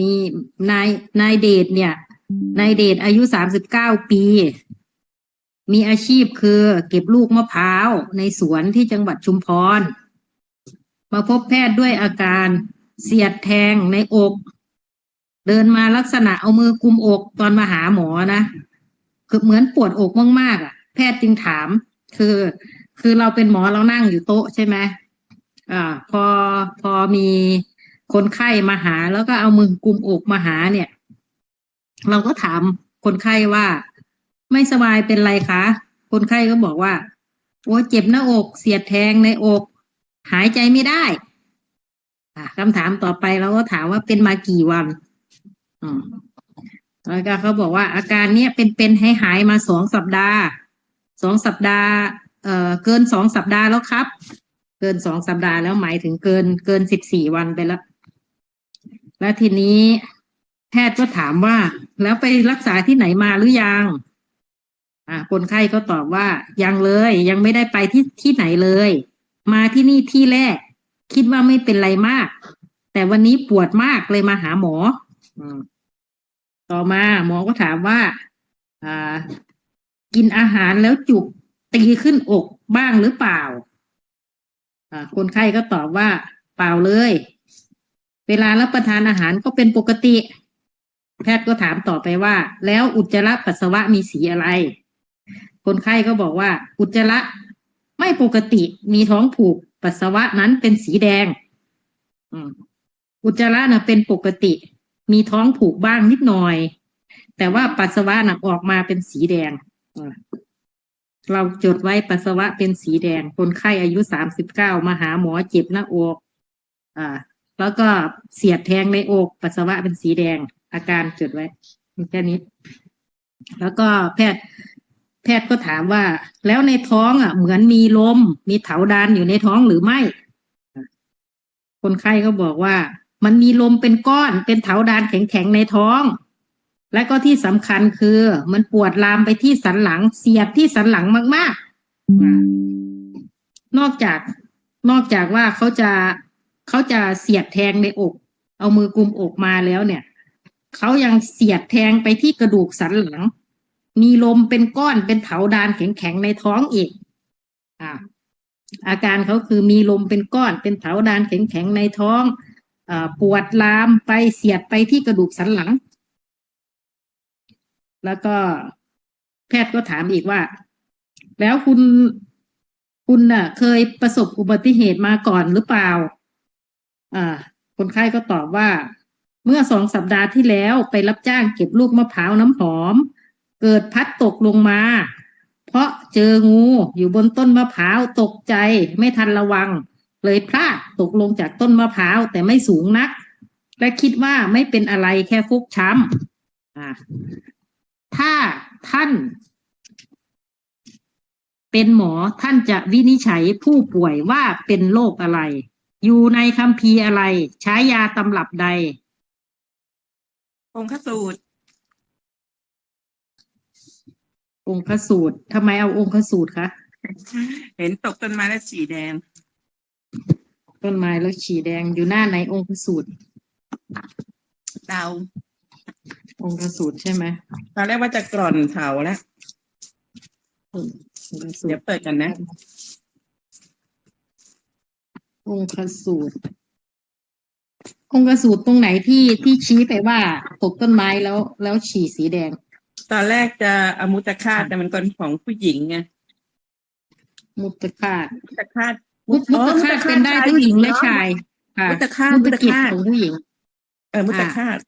มีนายนายเดชเนี่ยนายเดชอายุสามสิบเก้าปี มีอาชีพคือเก็บลูกมะพร้าวในสวนที่จังหวัดชุมพร มาพบแพทย์ด้วยอาการเสียดแทงในอก เดินมาลักษณะเอามือกุมอกตอนมาหาหมอนะคือเหมือนปวดอกมากๆอะ แพทย์จึงถาม คือ คือเราเป็นหมอเรานั่งอยู่โต๊ะใช่ไหมอ่า พอพอมี คนไข้มาหาแล้วก็เอามือกุมอกมาหาเนี่ย เราก็ถามคนไข้ว่า ไม่สบายเป็นไรคะ คนไข้ก็บอกว่า โอ้เจ็บหน้าอกเสียดแทงในอก หายใจไม่ได้คำถามต่อไปเราก็ถามว่าเป็นมากี่วันอืมแล้วก็เขาบอกว่าอาการเนี้ยเป็นเป็นให้หายมาสองสัปดาห์สองสัปดาห์ เอ่อเกินสองสัปดาห์แล้วครับ เกินสองสัปดาห์แล้วหมายถึงเกินเกินสิบสี่วันไปแล้ว แล้วทีนี้แพทย์ก็ถามว่า แล้วไปรักษาที่ไหนมาหรือยัง อ่าคนไข้ก็ตอบว่ายังเลย ยังไม่ได้ไปที่ที่ไหนเลย มาที่นี่ที่แรก คิดว่าไม่เป็นไรมาก แต่วันนี้ปวดมากเลยมาหาหมอต่อมาหมอก็ถามว่า อ่า กินอาหารแล้วจุกตีขึ้นอกบ้างหรือเปล่า อ่า คนไข้ก็ตอบว่า เปล่าเลย เวลารับประทานอาหารก็เป็นปกติ แพทย์ก็ถามต่อไปว่า แล้วอุจจาระปัสสาวะมีสีอะไร คนไข้ก็บอกว่า อุจจาระไม่ปกติมีท้องผูกปัสสาวะนั้นเป็นสีแดงอุจจาระน่ะเป็นปกติ มีท้องผูกบ้างนิดหน่อย แต่ว่าปัสสาวะน่ะออกมาเป็นสีแดงเราจดไว้ปัสสาวะเป็นสีแดง คนไข้อายุสามสิบเก้ามาหาหมอเจ็บหน้าอก อ่า แล้วก็เสียดแทงในอกปัสสาวะเป็นสีแดง อาการจดไว้มีแค่นี้ แล้วก็แพทย์ แพทย์ก็ถามว่า แล้วในท้องอะ เหมือนมีลม มีเถาดานอยู่ในท้องหรือไม่ คนไข้ก็บอกว่า มันมีลมเป็นก้อน เป็นเถาดานแข็งๆในท้อง และก็ที่สำคัญคือ มันปวดลามไปที่สันหลัง เสียบที่สันหลังมากๆนอกจากนอกจากว่าเขาจะ เขาจะเสียดแทงในอก เอามือกุมอกมาแล้วเนี่ยเขายังเสียดแทงไปที่กระดูกสันหลัง มีลมเป็นก้อนเป็นเถาดานแข็งๆในท้องอีกอ่าอาการเขาคือมีลมเป็นก้อนเป็นเถาดานแข็งๆในท้องอปวดลามไปเสียดไปที่กระดูกสันหลัง แล้วก็แพทย์ก็ถามอีกว่า แล้วคุณคุณน่ะ เคยประสบอุบัติเหตุมาก่อนหรือเปล่า อ่า คนไข้ก็ตอบว่า เมื่อสองสัปดาห์ที่แล้วไปรับจ้างเก็บลูกมะพร้าวน้ำหอม เกิดพัดตกลงมา เพราะเจองูอยู่บนต้นมะพร้าวตกใจไม่ทันระวัง เลยพลาดตกลงจากต้นมะพร้าวแต่ไม่สูงนัก และคิดว่าไม่เป็นอะไรแค่ฟกช้ำอ่าถ้าท่านเป็นหมอท่านจะวินิจฉัยผู้ป่วยว่าเป็นโรคอะไร อยู่ในคัมภีร์อะไร ใช้ยาตำรับใด องคสูตร องคสูตรทำไมเอาองคสูตรคะเห็นตกต้นไม้แล้วสีแดง ต้นไม้แล้วฉี่แดงอยู่หน้าไหนองคสูตร เดาองคสูตรใช่ไหมตอนแรกว่าจะกร่อนเถาแล้วองคสูเดี๋ตยวรเปิดกันนะ องคสูตร องคสูตรตรงไหนที่ที่ชี้ไปว่าตกต้นไม้แล้วแล้วฉี่สีแดง ตอนแรกจะเอามุตคาตแต่มันเป็นของผู้หญิงไงมุตคาตมุตคาตมุตมุตคาตเป็นได้ทั้งหญิงและชายค่ะมุตคาตมุมุตตกิจคาตของผู้หญิง เออมุตคาต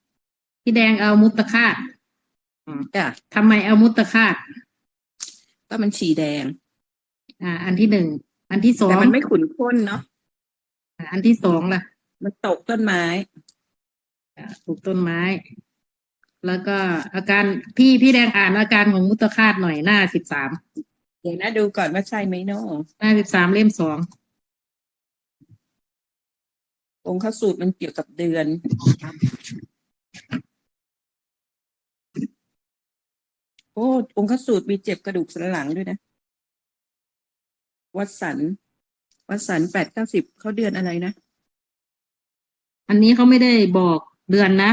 พี่แดงเอามุตคาตจ้ะทำไมเอามุตคาตก็มันสีแดง อ่า อันที่หนึ่ง อันที่สองแต่มันไม่ขุ่นข้นเนาะ อ่าอันที่สองล่ะ มันตกต้นไม้อ่าปลูกต้นไม้ แล้วก็อาการพี่พี่แดงอ่านอาการของมุตคาตหน่อยหน้าสิบสามเดี๋ยวนะดูก่อนว่าใช่ไหมเนาะหน้าสิบสามเล่มสององคสูตรมันเกี่ยวกับเดือนโอ้องคสูตรมีเจ็บกระดูกสันหลังด้วยนะ วัดสัน วัดสันแปดเก้าสิบเขาเดือนอะไรนะ อันนี้เขาไม่ได้บอกเดือนนะ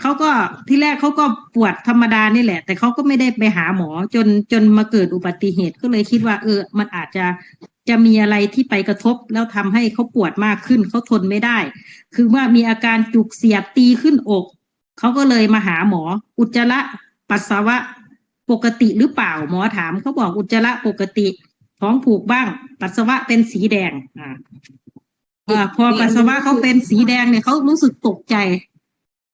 เขาก็ที่แรกเขาก็ปวดธรรมดานี่แหละ แต่เขาก็ไม่ได้ไปหาหมอจนจนมาเกิดอุบัติเหตุก็เลยคิดว่า เออ มันอาจจะจะมีอะไรที่ไปกระทบแล้วทำให้เขาปวดมากขึ้นเขาทนไม่ได้ คือว่ามีอาการจุกเสียดตีขึ้นอกเขาก็เลยมาหาหมอ อุจจาระปัสสาวะปกติหรือเปล่าหมอถามเขาบอกอุจจาระปกติ ท้องผูกบ้าง ปัสสาวะเป็นสีแดงอ่าอ่าพอปัสสาวะเขาเป็นสีแดงเนี่ยเขารู้สึกตกใจ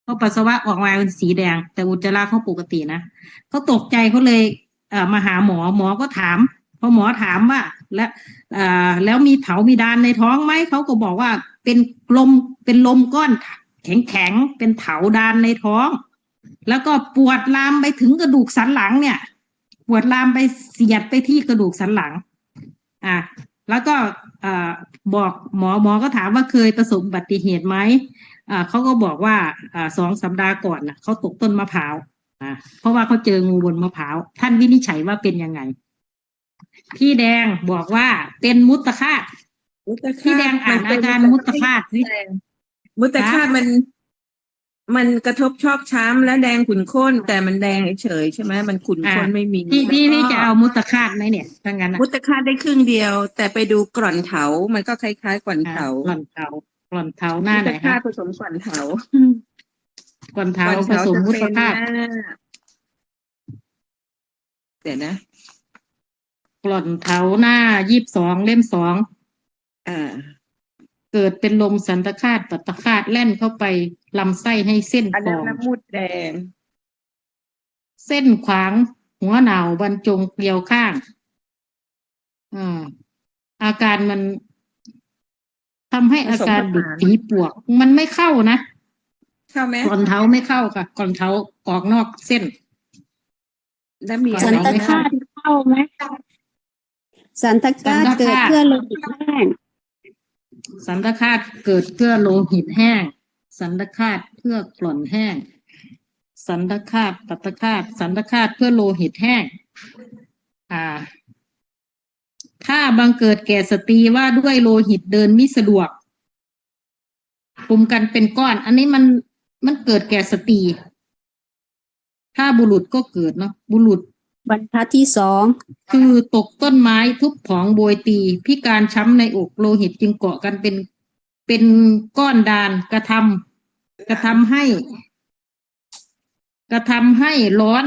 เพราะปัสสาวะออกมาเป็นสีแดง แต่อุจจาระเขาปกตินะเขาตกใจเขาเลยเอ่อมาหาหมอหมอก็ถามพอหมอถามว่า แล้วอ่าแล้วมีเถามีดานในท้องไหมเขาก็บอกว่าเป็นลมเป็นลมก้อน แข็งแข็งๆเป็นเถาดานในท้อง แล้วก็ปวดลามไปถึงกระดูกสันหลังเนี่ย ปวดลามไปเสียดไปที่กระดูกสันหลัง อะแล้วก็เอ่อบอกหมอหมอก็ถามว่าเคยประสบอุบัติเหตุไหมอ่าเขาก็บอกว่าอ่าสองสัปดาห์ก่อนน่ะเขาตกต้นมะพร้าวอ่าเพราะว่าเขาเจองูบนมะพร้าวท่านวินิจฉัยว่าเป็นยังไง พี่แดงบอกว่าเป็นมุตคาตมุตพี่แดงอ่านอาการมุตคาตสิมุตคาตมัน มันกระทบชอกช้ำและแดงขุ่นข้น แต่มันแดงเฉยๆใช่ไหมมันขุ่นข้นไม่มีพี่พี่แล้วพี่ก็จะเอามุตคาตไหมเนี่ยถ้างั้นอะมุตคาตได้ครึ่งเดียว แต่ไปดูกร่อนเถา มันก็คล้ายๆกร่อนอะเถากล่อนเทากล่อนเทาหน้าไหนมุตคะคาตผสมกร่อนเถากล่อนเทากร่อนผเถาสมจะมุตเป็นคาตหน้าเดี๋ยวนะกล่อนเทาหน้ายี่สิบสองเล่มสองอ่าเกิดเป็นลมสันตคาตปัตตคาตแล่นเข้าไป ลำไส้ให้เส้นอันฟนั้อนงน้ำมูดแดง เส้นขวาง หัวหนาวบรรจงเกลียวข้างอ่าอาการมันทำให้อาการบิดฝีปวก มันไม่เข้านะ เข้าไหมก่อนเท้าไม่เข้าค่ะ ก่อนเท้าออกนอกเส้น แล้วมีก่ออะสันไรตไหม คาตเข้าไหมสันตคาต เกิดเพื่อโลหิตแห้งสันตคาตเกิดเพื่อโลหิตแห้ง สันตคาตเพื่อกล่อนแห้ง สันตคาตปัตตคาตสันตคาตเพื่อโลหิตแห้ง อ่า ถ้าบังเกิดแก่สตรีว่าด้วยโลหิตเดินไม่สะดวกกลุ่มกันเป็นก้อน อันนี้มันมันเกิดแก่สตรีถ้าบุรุษก็เกิดเนาะบุรุษบรรทัดที่สองคือตกต้นไม้ทุบผองโบยตีพิการช้ำในอกโลหิตจึงเกาะกันเป็นเป็นก้อนดานกระทำ กระทำให้ กระทำให้ร้อน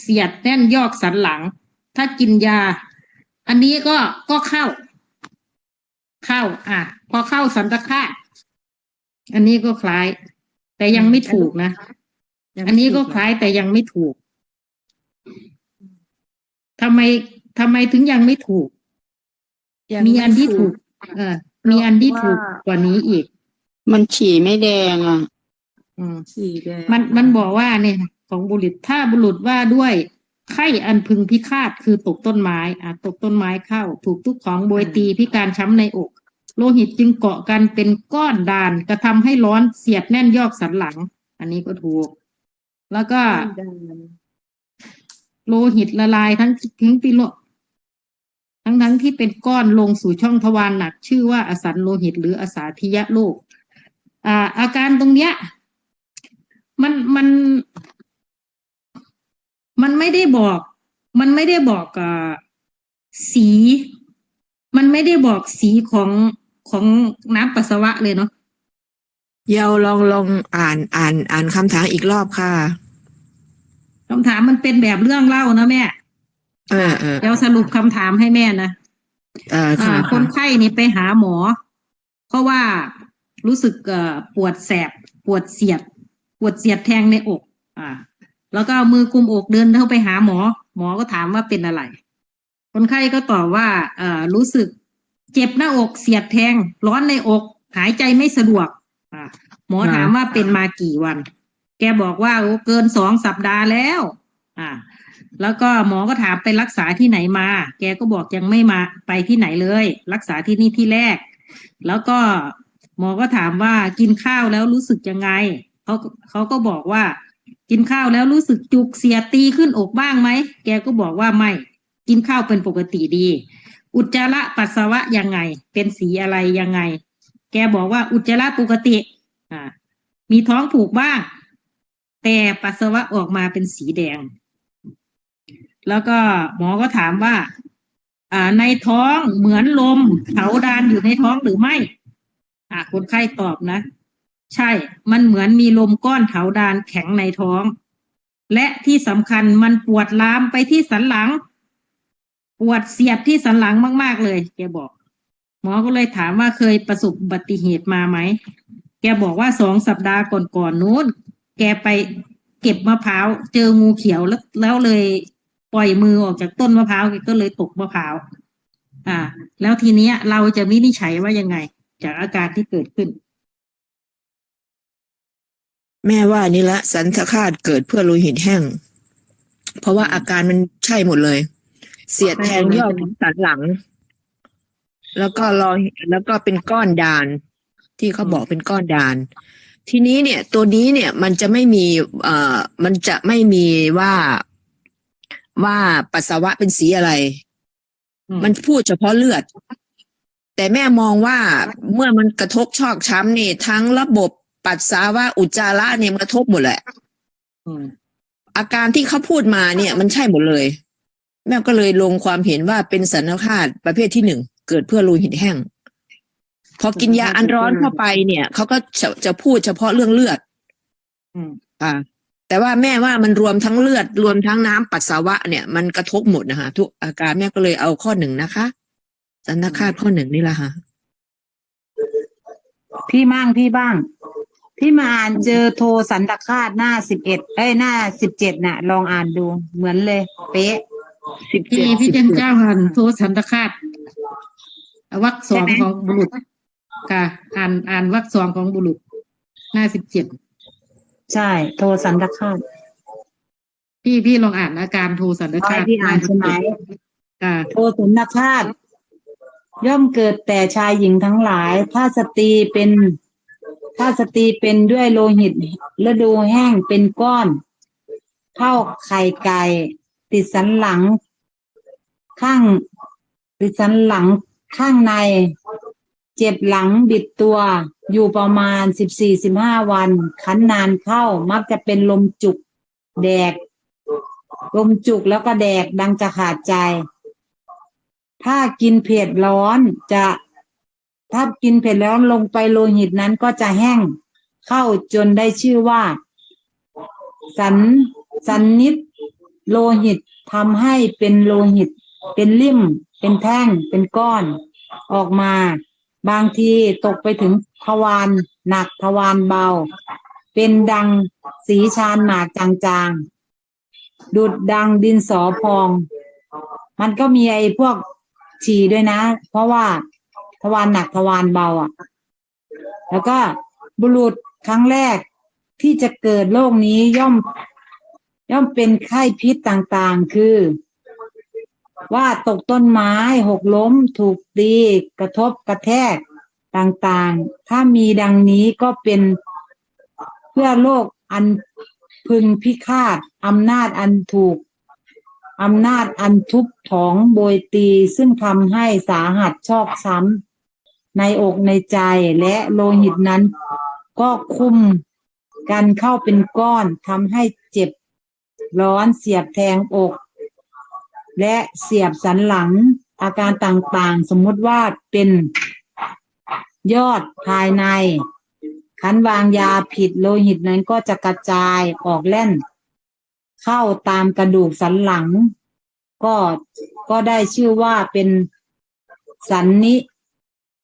เสียดแน่นยอกสันหลัง ถ้ากินยา อันนี้ก็ก็เข้า เข้า อะ พอเข้าสันตะคาตอันนี้ก็คล้าย แต่ยังไม่ถูกนะ อันนี้ก็คล้ายแต่ยังไม่ถูกทำไมทำไมถึงยังไม่ถูก มีอันที่ถูก เออมีอันที่ถูกกว่านี้อีก มันฉี่ไม่แดงอะ อืมสีแดงมันมันบอกว่าเนี่ยของบุรุษถ้าบุรุษว่าด้วยไข้อันพึงพิฆาตคือตกต้นไม้อะตกต้นไม้เข้า ถูกทุกของโบยตีพิการช้ำในอก โลหิตจึงเกาะกันเป็นก้อนดาน กระทำให้ร้อนเสียดแน่นยอกสันหลัง อันนี้ก็ถูก แล้วก็แดงโลหิตละลายทั้งทั้งที่โลทั้งทั้งที่เป็นก้อนลงสู่ช่องทวารหนัก ชื่อว่าอสันโลหิต หรืออสาธิยะโรคอ่าอาการตรงเนี้ย มันมัน มันไม่ได้บอก มันไม่ได้บอกอ่าสี มันไม่ได้บอกสีของของน้ำปัสสาวะเลยเนาะเยาลองลองอ่านอ่านอ่านคำถามอีกรอบค่ะคำถามมันเป็นแบบเรื่องเล่านะแม่เออเออเดี๋ยวสรุปคำถามให้แม่นะเอออ่าค่ะคนไข้นี่ไปหาหมอ เพราะว่ารู้สึกเอ่อปวดแสบปวดเสียด ปวดเสียดแทงในอก อ่า แล้วก็เอามือกุมอกเดินเข้าไปหาหมอ หมอก็ถามว่าเป็นอะไร คนไข้ก็ตอบว่า เอ่อ รู้สึกเจ็บหน้าอกเสียดแทง ร้อนในอก หายใจไม่สะดวก อ่า หมอถามว่าเป็นมากี่วัน แกบอกว่าโอ้เกินสองสัปดาห์แล้ว อ่า แล้วก็หมอก็ถามไปรักษาที่ไหนมา แกก็บอกยังไม่มาไปที่ไหนเลย รักษาที่นี่ที่แรก แล้วก็หมอก็ถามว่ากินข้าวแล้วรู้สึกยังไง เขาเขาก็บอกว่า กินข้าวแล้วรู้สึกจุกเสียตีขึ้นอกบ้างไหม แกก็บอกว่าไม่ กินข้าวเป็นปกติดี อุจจาระปัสสาวะยังไง เป็นสีอะไรยังไง แกบอกว่าอุจจาระปกติอ่ามีท้องผูกบ้าง แต่ปัสสาวะออกมาเป็นสีแดง แล้วก็หมอก็ถามว่าอ่าในท้องเหมือนลมเถาดานอยู่ในท้องหรือไม่อ่าคนไข้ตอบนะ ใช่ มันเหมือนมีลมก้อนเถาดานแข็งในท้อง และที่สำคัญมันปวดลามไปที่สันหลัง ปวดเสียบที่สันหลังมาก ๆ เลยแกบอก หมอก็เลยถามว่าเคยประสบอุบัติเหตุมาไหม แกบอกว่าสองสัปดาห์ก่อนๆนู้น แกไปเก็บมะพร้าว เจองูเขียวแล้วแล้วเลยปล่อยมือออกจากต้นมะพร้าวแกก็เลยตกมะพร้าว อ่า แล้วทีเนี้ยเราจะวินิจฉัยว่ายังไง จากอาการที่เกิดขึ้น แม่ว่านี่ละ สันทคาตเกิดเพื่อโลหิตแห้ง เพราะว่าอาการมันใช่หมดเลย เสียดแทงยอดสันหลัง แล้วก็รอยแล้วก็เป็นก้อนดาน ที่เขาบอกเป็นก้อนดาน ทีนี้เนี่ย ตัวนี้เนี่ยมันจะไม่มีเอ่อมันจะไม่มีว่าว่าปัสสาวะเป็นสีอะไรอืมมันพูดเฉพาะเลือด แต่แม่มองว่าเมื่อมันกระทบชอกช้ำนี่ทั้งระบบ ปัสสาวะอุจจาระเนี่ยมันกระทบหมดแหละอืมอาการที่เขาพูดมาเนี่ย มันใช่หมดเลย แม่ก็เลยลงความเห็นว่าเป็นสันนิษฐานประเภทที่หนึ่งเกิดเพื่อโลหิตแห้งพอกินยาอันร้อนเข้าไปเนี่ยเขาก็จะจะพูดเฉพาะเรื่องเลือดอืมอ่า แต่ว่าแม่ว่ามันรวมทั้งเลือด รวมทั้งน้ำปัสสาวะเนี่ยมันกระทบหมดนะคะทุกอาการแม่ก็เลยเอาข้อหนึ่งนะคะสันนิษฐานข้อหนึ่งนี่แหละค่ะพี่มั่งพี่บ้าง พี่มาอ่านเจอโทรสันตคาตหน้าสิบเอ็ดเอ้ยหน้าสิบเจ็ดน่ะ ลองอ่านดูเหมือนเลย เป๊ะ สิบพี่พี่เจนเจ้าหันโทสันตคาตวรรคสองใช่ไหมของบุรุษค่ะอ่านอ่านวรรคสองของบุรุษ หน้าสิบเจ็ดใช่ โทรสันตคาตพี่พี่ลองอ่านอาการโทสันตคาตเอาให้พี่อ่านใช่ไหมค่ะโทรสันตคาตย่อมเกิดแต่ชายหญิงทั้งหลาย ถ้าสตรีเป็น ถ้าสตรีเป็นด้วยโลหิตฤดูแห้งเป็นก้อน เท่าไข่ไก่ติดสันหลัง ข้าง ติดสันหลังข้างใน เจ็บหลังบิดตัว อยู่ประมาณสิบสี่สิบห้าวันคันนานเข้ามักจะเป็นลมจุกแดก ลมจุกแล้วก็แดกดังจะขาดใจ ถ้ากินเผ็ดร้อนจะ ถ้ากินเผ็ดร้อนลงไปโลหิตนั้นก็จะแห้งเข้าจนได้ชื่อว่า สันสันนิดโลหิตทำให้เป็นโลหิต เป็นลิ่ม เป็นแท่ง เป็นก้อน ออกมา บางทีตกไปถึงทวารหนักทวารเบา เป็นดังสีชานหมากจางๆ ดุดดังดินสอพอง มันก็มีไอ้พวกฉี่ด้วยนะ เพราะว่า ทวารหนักทวารเบาอะ แล้วก็บุรุษครั้งแรกที่จะเกิดโรคนี้ย่อม ย่อมเป็นไข้พิษต่างๆ คือ ว่าตกต้นไม้หกล้ม ถูกตี กระทบกระแทกต่างๆ ถ้ามีดังนี้ก็เป็นเพื่อโลกอันพึงพิฆาตอำนาจอันถูกอำนาจอันทุบถองโบยตีซึ่งทำให้สาหัสชอกช้ำ ในอกในใจและโลหิตนั้น ก็คุมกันเข้าเป็นก้อนทำให้เจ็บร้อนเสียบแทงอก และเสียบสันหลังอาการต่างๆ สมมติว่าเป็นยอดภายในคันวางยาผิดโลหิตนั้นก็จะกระจายออกเล่น เข้าตามกระดูกสันหลัง ก็ก็ได้ชื่อว่าเป็นสันนิ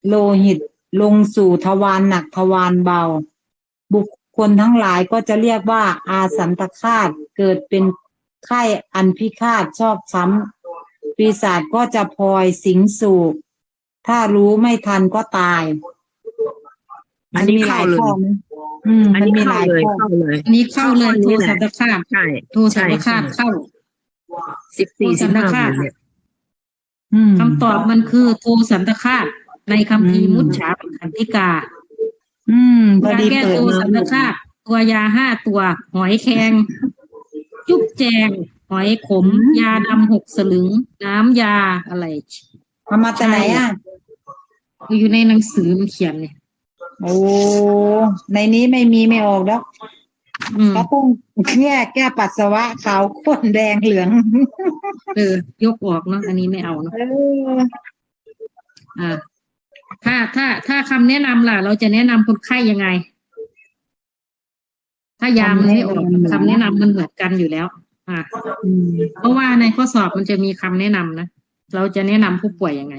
โลหิต ลงสู่ทวารหนักทวารเบา บุคคลทั้งหลายก็จะเรียกว่า อาสันตคาตเกิดเป็นไข้อันพิฆาตชอบช้ำปีศาจก็จะพลอยสิงสู่ถ้ารู้ไม่ทันก็ตาย อันนี้เข้าเลยข้อนะอืมอันมันนี้มีหเข้าลายเลยข้อเข้าเลยอันนี้เข้าเลยโทข้อนี้แหละสันตคาตใช่โทสันตคาตเข้าสิบสี่สิบห้าวันเนี่ยอืมคำตอบมันคือโทสันตคาต ในคัมภีร์อืมมุจฉาขันธิกา อืมพอยาดีแก้เปิดตัวมาสันตคาตตัวยาห้าตัว หอยแครงจุ๊บแจง หอยขม ยาดำหกสลึง น้ำยาอะไร เอามาแต่ไหนอะ อยู่ในหนังสือมันเขียนเนี่ยโอ้ในนี้ไม่มีไม่ออกแล้วอืมก็ต้องแก้แก้ปัสสาวะขาวข้นแดงเหลือง เออยกออกเนาะอันนี้ไม่เอาเนาะเอออ่า ถ้าถ้าถ้าคำแนะนำล่ะ เราจะแนะนำคนไข้ยังไง ถ้ายามันไม่ออกคำแนะนำมันเหมือนกันอยู่แล้ว อ่าอืมเพราะว่าในข้อสอบมันจะมีคำแนะนำนะเราจะแนะนำผู้ป่วยยังไง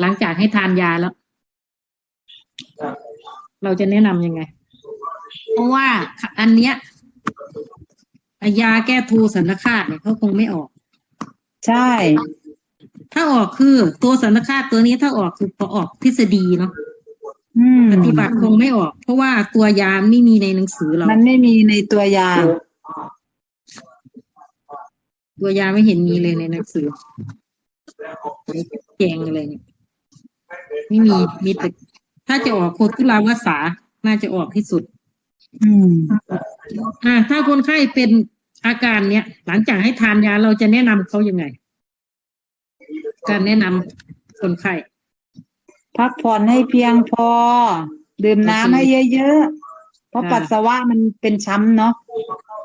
หลังจากให้ทานยาแล้ว เราจะแนะนำยังไง เพราะว่าอันเนี้ยยาแก้ทูสันนิคาตเนี่ยเขาคงไม่ออก ใช่ ถ้าออกคือตัวสันนิคาตตัวนี้ถ้าออกคือพอออกทฤษฎีเนาะอืมปฏิบัติคงไม่ออก เพราะว่าตัวยาไม่มีในหนังสือเรา มันไม่มีในตัวยา ตัวยาไม่เห็นมีเลยในหนังสือแจงอะไรเนี่ยไม่มีมีแต่ถ้าจะออกโคตุลาวาสาน่าจะออกที่สุด อืม อ่า ถ้าคนไข้เป็นอาการเนี้ย หลังจากให้ทานยาเราจะแนะนำเขายังไง การแนะนำคนไข้ พักผ่อนให้เพียงพอ ดื่มน้ำให้เยอะๆ เพราะอ่าปัสสาวะมันเป็นช้ำเนาะ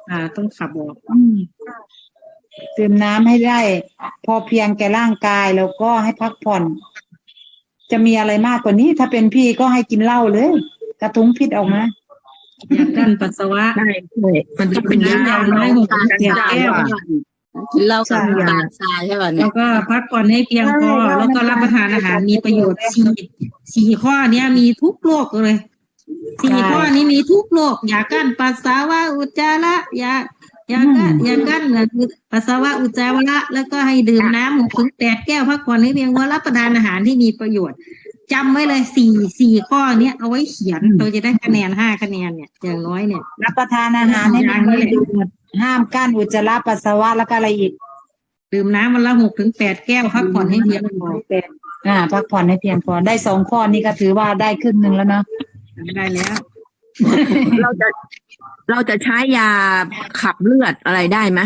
อ่า ต้องขับออกอืมดื่มน้ำให้ได้ พอเพียงแก่ร่างกายแล้วก็ให้พักผ่อน จะมีอะไรมากกว่านี้ ถ้าเป็นพี่ก็ให้กินเหล้าเลย กระทุ้งพิษออกมายากั้นปัสสาวะ ใช่ใช่มันจะเป็นยาน้ำยาน้อยหกสิบแปดแก้ว กินเหล้ากับใช่น้ำตาลทรายใช่ป่ะเนี่แล้ยวก็พักผ่อนให้เพียงพอใช่แล้วก็รับประทานอาหารมีประโยชน์สี่สี่ข้อเนี้ยมีทุกโรคเลยสี่ข้อนี้มีทุกโรคยากั้นปัสสาวะอุจจาระยายากั้นยากั้นปัสสาวะอุจจาระแล้วก็ให้ดื่มน้ำหกถึงแปดแก้วพักผ่อนให้เพียงพอรับประทานอาหารที่มีประโยชน์ จำไว้เลยสี่สี่ข้อเนี้ยเอาไว้เขียนเราจะได้คะแนนห้าคะแนนเนี่ยอย่างน้อยเนี่ย รับประทานอาหารให้มีประโยชน์ห้ามกั้นอุจจาระปัสสาวะแล้วก็อะไรอีกดื่มน้ำวันละหกถึงแปดแก้วพักผ่อนให้เพียงพออ่า พักผ่อนให้เพียงพอได้สองข้อนี้ก็ถือว่าได้ครึ่งหนึ่งแล้วเนาะได้แล้ว เราจะเราจะใช้ยาขับเลือดอะไรได้ไหม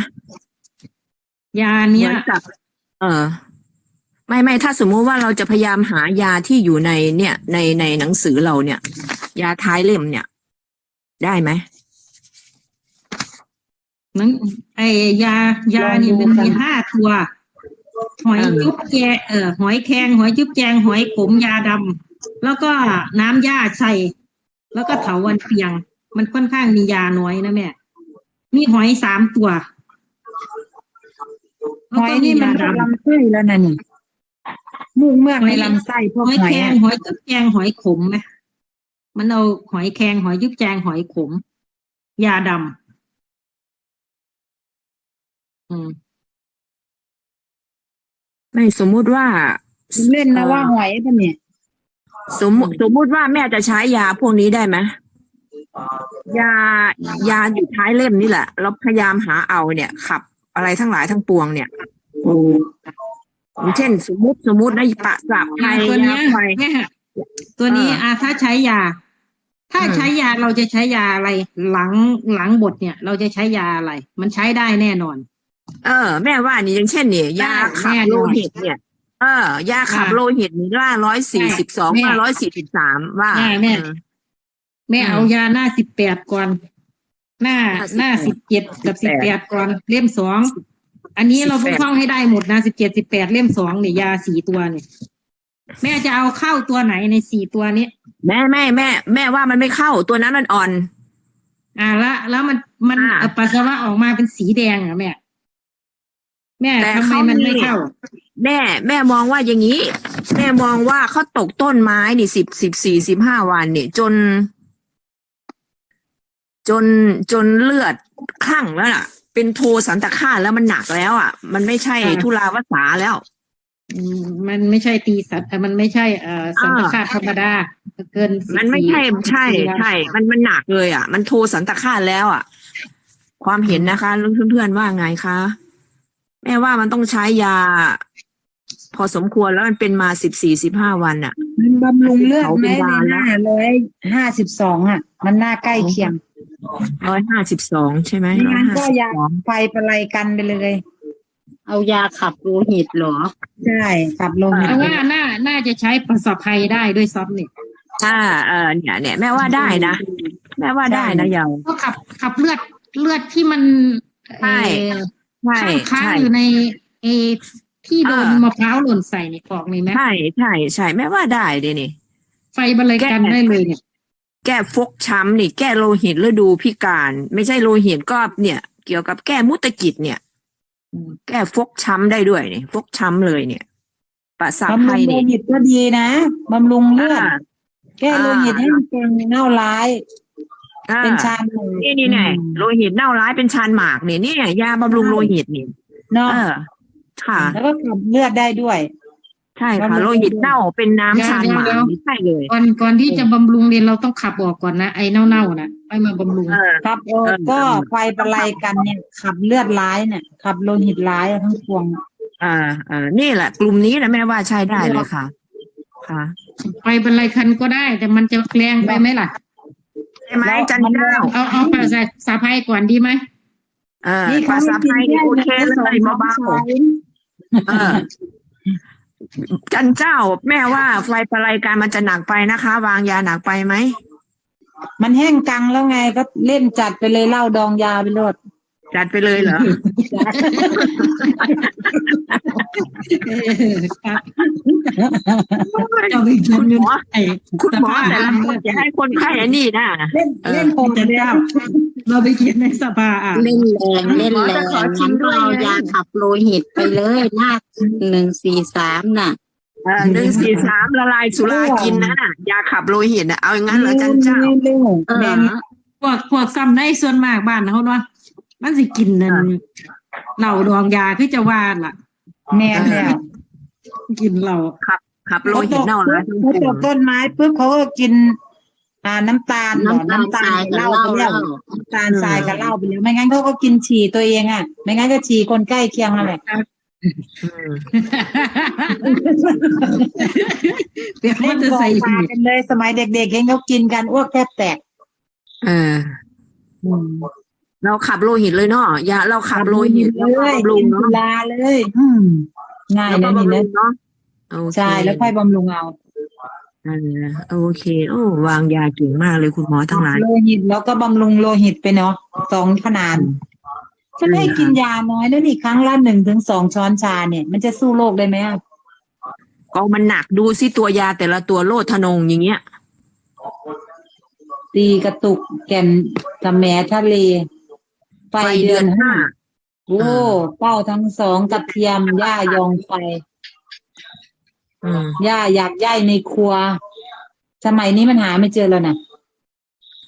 ยาเนี้ยหมือกับเออ ไม่ไม่ถ้าสมมุติว่าเราจะพยายามหายาที่อยู่ในเนี่ย ในในหนังสือเราเนี่ย ยาท้ายเล่มเนี่ย ได้ไหมนั้นไอยายานี่มันมีห้าตัว หอยจุ๊บแจเอ่อหอยแครงหอยจุ๊บแจงหอยขมยาดำแล้วก็น้ำยาใส่แล้วก็เถาวันเปียง มันค่อนข้างมียาน้อยนะแม่มีหอยสามตัวหอยนี่มันแล้วก็ลำไส้แล้วนะนี่ มูกเมือกในลำไส้พวกหอยหอยแครงอะหอยจุ๊บแจงหอยขมไหมมันเอาหอยแครงหอยจุ๊บแจงหอยขม ยาดำอืมไม่สมมุติว่าเล่นนะว่าหอยปะเนี่ยสมมุสมมุติว่าแม่จะใช้ยาพวกนี้ได้ไหมยายาอยู่ท้ายเล่มนี่แหละเราพยายามหาเอาเนี่ย ขับอะไรทั้งหลายทั้งปวงเนี่ย อย่างเช่นสมมุติสมมุติในปะสะไพยาตัวเนี้ยยาไฟแม่ตัวนี้อ่าอ่าถ้าใช้ยา ถ้าอืมใช้ยาเราจะใช้ยาอะไร หลังหลังบทเนี่ย เราจะใช้ยาอะไร มันใช้ได้แน่นอน เออ แม่ว่านี่อย่างเช่นเนี่ยยาขับแน่นอนโลหิตเนี่ย เออยาขับอ่าโลหิตนี่ว่าร้อยสี่สิบสองแม่ว่าร้อยสี่สิบสามว่า แม่แม่เออแม่อืมเอายาหน้าสิบแปดก่อน หน้าหน้าหน้าสิบเจ็ดกับสิบแปด18ก่อนเล่มสอง อันนี้เรา18ท่องให้ได้หมดนะสิบเจ็ดสิบแปดเล่มสองเนี่ยยาสี่ตัวเนี่ยแม่จะเอาเข้าตัวไหนในสี่ตัวนี้ แม่แม่แม่แม่ว่ามันไม่เข้าตัวนั้นมันอ่อน อ่าแล้วแล้วมันมันอ่าเอ่อปัสสาวะออกมาเป็นสีแดงเหรอะแม่ แม่แต่ทำไมเขามันไม่มีเข้า แม่ แม่มองว่าอย่างนี้ แม่มองว่าเขาตกต้นไม้นี่สิบสิบสี่สิบห้าวันนี่จน จนจนเลือดคลั่งแล้วล่ะ เป็นโทสันตคาตแล้วมันหนักแล้ว อะ มันไม่ใช่อ่าทุลาวสาแล้วอืมมันไม่ใช่ตีสัตว์แต่มันไม่ใช่เอ่อสังฆาตธรรมดาเกิน14มันไม่ใช่ใช่14วันใช่ มันมันหนักเลยอะ มันโทสันตคาตแล้วอะ ความเห็นนะคะเพื่อนๆว่าไงคะแม่ว่ามันต้องใช้ยา พอสมควรแล้วมันเป็นมาสิบสี่สิบห้าวันอะ มันบำรุงเลือดเขาไหมเป็นในวานหแล้วน้าร้อยห้าสิบสองอะ มันหน้าใกล้เคียง ร้อยห้าสิบสองใช่ไหมไม่ร้อยงั้นห้าก็สิบยาสองไฟประไลกันไปเลย เอายาขับโลหิตเหรอ ใช่ขับลงแต่ว่าน่า น่าจะใช้ภาษาไทยได้ด้วยซ้ำเนี่ยอ่าเออเนี่ยเนี่ยแม่ว่าได้นะ แม่ว่าได้นะยาวก็ขับขับเลือดเลือดที่มันใช่เอ่อใช่ค้างค้างใช่อยู่ในเออที่โดนอ่ามมะพร้าวหล่นใส่ในกล่องนี่ไหมใช่ใช่ใช่แม่ว่าได้เดนี่ไฟบรรเลยกันได้เลยเนี่ย แก้ฟกช้ำนี่แก้โลหิตฤดูพิการ ไม่ใช่โลหิตก็เนี่ย เกี่ยวกับแก้มุตกิจเนี่ยแก้ฟกช้ำได้ด้วยเนี่ยฟกช้ำเลยเนี่ยประสาทบำไทรุงยโลเนี่ยหิตก็ดีนะบำรุงเลือดอ่าแก้โลหิตให้มันเป็นเน่าร้ายอ่าเป็นชาหมูนี่นี่ไงโลหิตเน่าร้ายเป็นชานหมากเนี่ยเนี่ยยาบำรุงโลหิตนี่เนาะเออค่ะ แล้วก็ขับเลือดได้ด้วย ใช่ค่ะบำรุงโลหิตเน่าเป็นน้ำชานหมากเดี๋ยวนี่ใช่เลยก่อนก่อนที่จะบำรุงเรียนเราต้องขับออกก่อนนะไอ้เน่าๆนะไปมาบำรุงเออครับเออเออก็ไฟประไลกันเนี่ยขับเลือดร้ายเนี่ยขับโลหิตร้ายทั้งพวง อ่าอ่านี่แหละ กลุ่มนี้นะแม่ว่าใช้ได้เลยค่ะ ค่ะไปบรรลัยคันก็ได้ แต่มันจะแรงไปไหมล่ะใช่ไหมแล้วจันมันเจ้าเอาเอาภาษาสาภัยก่อนดีไหมเออนี่ภาเขาษาให้ไทยกินนี่แค่โอเคหนึ่งเลสองยสามเบาช้อนๆเออ จันเจ้า แม่ว่าไฟประไลการมันจะหนักไปนะคะ วางยาหนักไปไหมมันแห้งกังแล้วไงก็เล่นจัดไปเลยเหล้าดองยาไปโลด จัดไปเลยเหรอเอาไปกินคุณหมอไอ้คุณหมอแต่ละคนจะให้คนไข้อันนี้นะเล่นเออเล่นโหดจันเลยเจ้าเราไปกินในสภาอะเล่นแรงเล่นแรงขอชิงั้มนด้วยก็เอาไงยาขับโลหิตไปเลยหน้าหนึ่งสี่สามน่ะเออหนึ่งสี่สามละลายสุรากินนะน่ะยาขับโลหิตนะเอาอย่างนั้นเหรอจันเจ้าเล่นเออแมนพวกพวกซ้ำได้ส่วนมากบ้านเขาเนาะ มันสิกินนั่นอ่าเหล่าดองยาคือจะว่าล่ะ แมนแล้วกินเหล่าขับโลหิตเน่าร้ายทั้งเขาปตวกงต้นไม้ปุ๊บเขาก็กิน อ่าน้ำตาลเหรอน้ำตาลน้ำตาลทรายกับเหล้าเหล้าไปแล้วน้ำตาลทรายกับเหล้าไปแล้วไม่งั้นเขาก็กินฉี่ตัวเองอะ ไม่งั้นก็ฉี่คนใกล้เคียงนั่นแหละอืมเดี๋ยวเล่มันนจะกองใส่ปลากันเลยสมัยเด็กๆเห็นเขากินกันอ้วกแทบแตกเออ เราขับโลหิตเลยเนาะยาเราขับโลหิตเลแล้วก็ยบำรุกิงนเนาะสุราเลย อืมง่ายแล้วก็นะนี่บำรุนะงเนาะโอเคใช่แล้วค่อยบำรุงเอาเออโอเค โอ้วางยาเก่งมากเลยคุณหมอทั้งหลาย โลหิตแล้วก็บำรุงโลหิตไปเนาะสองขนาดฉันให้กินยาน้อยนะนี่ครั้งละหนึ่งถึงสองช้อนชาเนี่ย มันจะสู้โรคได้ไหมอะก็มันหนักดูสิตัวยาแต่ละตัวโลดทนงอย่างเงี้ยตีกระตุกแก่นกระแหมทะเล ไฟไฟเดืเดืออนนห้าห้าโอ้เป้าทั้งสองกระเทียมหญ้ายองไฟอืมหญ้าอยากย่ายในครัว สมัยนี้มันหาไม่เจอแล้วนะ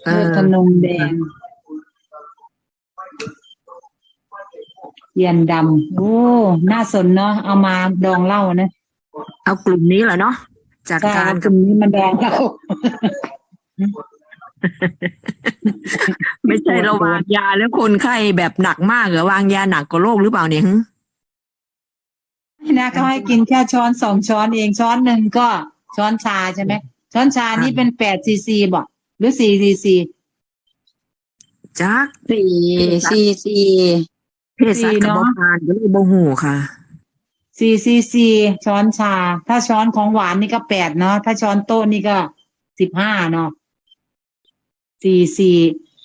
เอเลืออดทนงแดงเทียนดำโอ้น่าสนเนาะเอามาดองเหล้านะเอากลุ่มนี้แหละเนาะจัดใช่การเอากกับลุ่มนี้มันดองเหล้า ไม่ใช่เราวางยาแล้วคนไข้แบบหนักมากเหรอวางยาหนักกว่าโรคหรือเปล่าเนี่ยหึนี่นะเขาให้กินแค่ช้อนสองช้อนเองช้อนหนึ่งก็ช้อนชาใช่ไหมช้อนชานี่เป็นแปดซีซีบอกหรือสี่ซีซีจักสี่สี่สี่เพศสัตว์กับบพานก็เลยโบหูค่ะสี่ซีซีช้อนชา ถ้าช้อนของหวานนี่ก็แปดเนาะถ้าช้อนโต๊ะนี่ก็สิบห้าเนาะ สี่สี่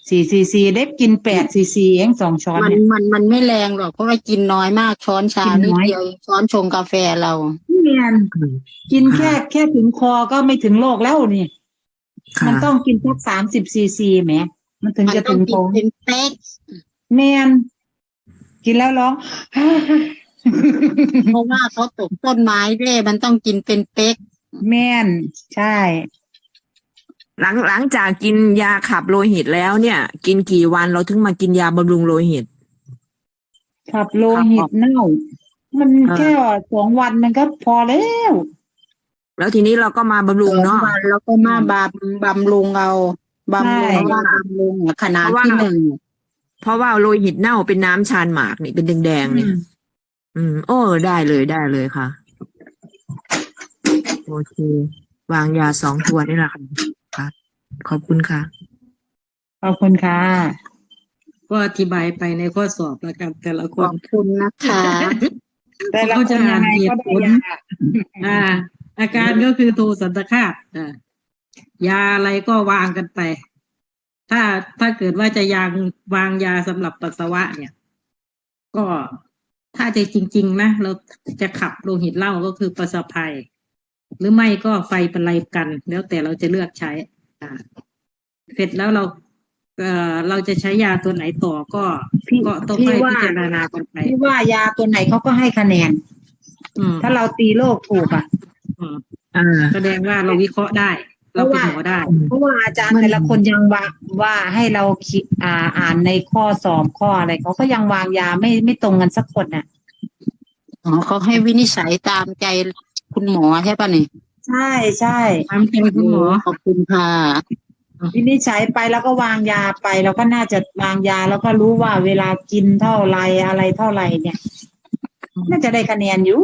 สี่ซีซีได้กินแปดซีซีเองสองช้อนมันเนี่ย มันมันไม่แรงหรอกเพราะว่ากินน้อยมากช้อนชากินนิดน้อย เดียวช้อนชงกาแฟเราเนียนกินแค่แค่ถึงคอก็ไม่ถึงโลกแล้วนี่ ค่ะมันต้องกินสักสามสิบซีซีแหม มันถึงมันจะต้อถึงงกิท้นองเป็นเป๊กแมนกินแล้วร้อง เพราะว่าเขาตกต้นไม้ด้วยมันต้องกินเป็นเป๊กแมนใช่ หลังหลังจากกินยาขับโลหิตแล้วเนี่ย กินกี่วันเราถึงมากินยาบำรุงโลหิต ขับโลหิตเน่า มันเออแค่สองวันมันก็พอแล้วแล้วทีนี้เราก็มาบำรุงสองเนาะวันแล้วก็มาบำบำรุงเอาบำรุงใช่ว่าบำรุงอะขนาดเพราะว่าที่หนึ่งเพราะว่าโลหิตเน่าเป็นน้ำชานหมากนี่เป็นแดงๆเนี่ย อืม โอ้ได้เลยได้เลยค่ะ โอเค วางยาสองตัวนี่แหละค่ะค่ะ ขอบคุณค่ะ ขอบคุณค่ะ ก็อธิบายไปในข้อสอบแล้วกันแต่ละคขอนบคุณนะคะ แต่ละคนยังไงก็ได้ยาอ่า อาการก็คือโทสันตคาตอ่ายาอะไรก็วางกันไป ถ้าถ้าเกิดว่าจะยางวางยาสำหรับปัสสาวะเนี่ย ก็ถ้าจะจริง ๆ นะ เราจะขับโลหิตเหล้าก็คือปัสสาวะหรือไม่ก็ไฟเป็นไรกัน แล้วแต่เราจะเลือกใช้อ่า เสร็จแล้วเราเอ่อเราจะใช้ยาตัวไหนต่อก็พี่ก็ต้องพี่ให้ว่า พิจารณากันไปที่ว่ายาตัวไหนเขาก็ให้คะแนน อืมถ้าเราตีโรคถูกอะ อืมอ่า แสดงว่าเราวิเคราะห์ได้ เราเป็นหมอได้ เพราะว่าอาจารย์แต่ละคนยังว่าว่าให้เราคิดอ่าอ่านในข้อสอบข้ออะไรเขาก็ยังวางยาไม่ไม่ตรงกันสักคนน่ะ อ๋อเขาให้วินิจฉัยตามใจคุณหมอใช่ป่ะนี่ ใช่ใช่ทำใจคุณหมอขอบคุณค่ะวินิจฉัยไปแล้วก็วางยาไปเราก็น่าจะวางยาแล้วก็รู้ว่าเวลากินเท่าไรอะไรเท่าไรเนี่ย น่าจะได้คะแนนอยู่